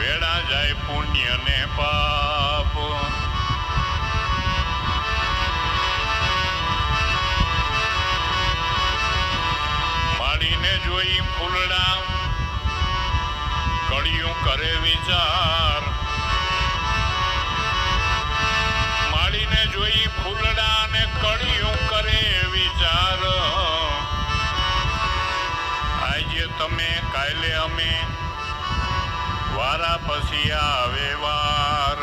ભેડા જાય પુણ્ય ને પાપ. માડીને જોઈ ફૂલડા કડિયું કરે વિચાર. વારા પછી આવે વાર.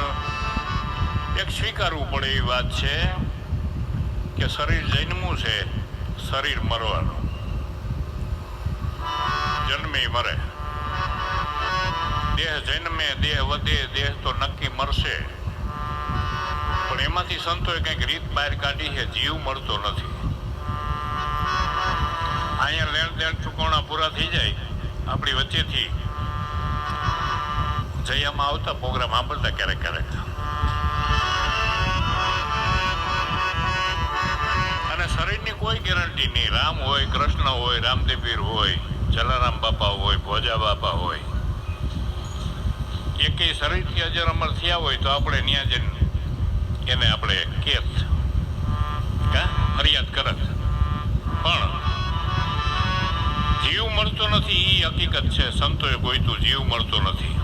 એક સ્વીકારવું પડે એ વાત છે કે શરીર જન્મવું છે, શરીર મરવાનું. જન્મે મરે. દેહ જન્મે, દેહ વધે, દેહ તો નક્કી મરશે. પણ એમાંથી સંતોએ કંઈક રીત બહાર કાઢી છે, જીવ મળતો નથી. અહીંયા લેણ દેણ ચૂકવણા પૂરા થઈ જાય, આપણી વચ્ચેથી જયામાં આવતા પ્રોગ્રામ સાંભળતા ક્યારેક ક્યારેક. અને શરીરની કોઈ ગેરંટી નહીં. રામ હોય, કૃષ્ણ હોય, રામદેવીર હોય, જલારામ બાપા હોય, ભોજા બાપા હોય. એકેય શરીરથી અજર અમર થયા હોય તો આપણે ત્યાં જઈને એને આપણે કેત કા? ફરિયાદ કરત પણ જીવ મળતો નથી એ હકીકત છે. સંતોએ ગોઈતું જીવ મળતો નથી.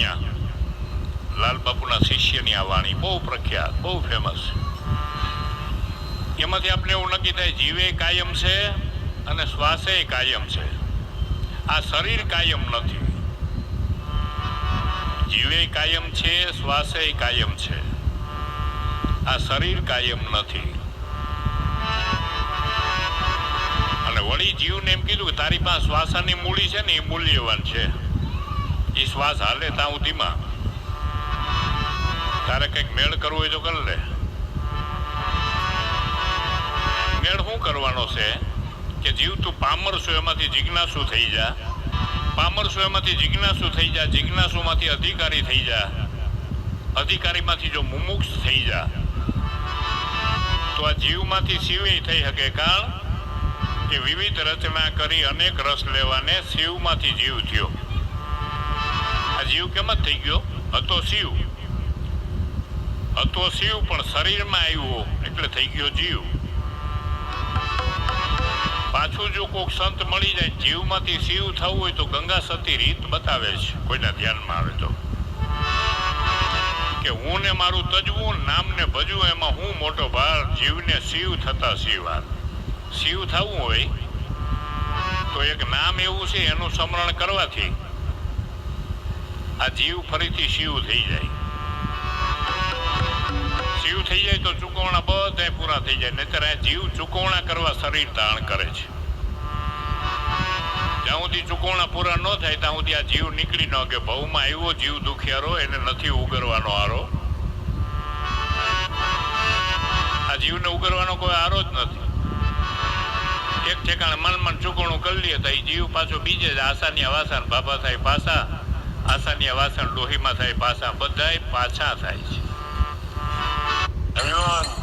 મેસવાણિયા લાલ બાપુના શિષ્યની આ વાણી બહુ પ્રખ્યાત, બહુ ફેમસ એમાંથી આપણે એવું નક્કી થાય, જીવે કાયમ છે અને શ્વાસે કાયમ છે. આ શરીર કાયમ નથી. જીવે કાયમ છે, શ્વાસે કાયમ છે. આ શરીર કાયમ નથી. અને વળી જીવને એમ કીધું કે તારી પાસે શ્વાસાની મૂડી છે ને, એ મૂલ્યવાન છે. એ શ્વાસ હાલે ત્યાં સુધીમાં તારે કંઈક મેળ કરવો હોય તો કર લે. મેળ શું કરવાનો છે કે જીવ તું પામર છો એમાંથી જિજ્ઞાસુ થઈ જા. પામર છો એમાંથી જિજ્ઞાસુ થઈ જા, જિજ્ઞાસુમાંથી અધિકારી થઈ જા. અધિકારીમાંથી જો મુમુક્ષ થઈ જા. તો આ જીવમાંથી શિવે થઈ શકે કારણ કે વિવિધ રચના કરી અનેક રસ લેવાને શિવમાંથી જીવ થયો. જીવ કેમ થઈ ગયો? હતો શિવ. હતો શિવ, પણ શરીરમાં આવ્યો એટલે થઈ ગયો જીવ. પાછું જો કોઈક સંત મળી જાય, જીવમાંથી શિવ થવું હોય તો ગંગા સતી રીત બતાવે છે. કોઈના ધ્યાનમાં આવે તો. કે હું ને મારું તજવું નામને ભજવું, એમાં હું મોટો ભાર, જીવને શિવ થતા શિવાર શિવ થવું હોય તો એક નામ એવું છે, એનું સ્મરણ કરવાથી. આ જીવ ફરીથી શિવ થઈ જાય. શિવ થઈ જાય તો ચૂકવણા બધા પૂરા થઈ જાય, નહીતર આ જીવ ચૂકવણા કરવા શરીર તાણ કરે છે. જ્યાં સુધી ચૂકવણા પૂરા ન થાય, ત્યાં સુધી આ જીવ નીકળી ન કે ભવમાં આવ્યો જીવ દુખિયારો, એને નથી ઉગરવાનો આરો આ જીવને ઉગરવાનો કોઈ આરો જ નથી. એક ઠેકાણે મન મન ચૂકવણું કરી લઈએ તો એ જીવ પાછો બીજે જ આસાની વાસણ બાબા થાય પાછા. આસાની વાસણ લોહીમાં થાય પાછા બધાય પાછા થાય છે. ધન્યવાદ.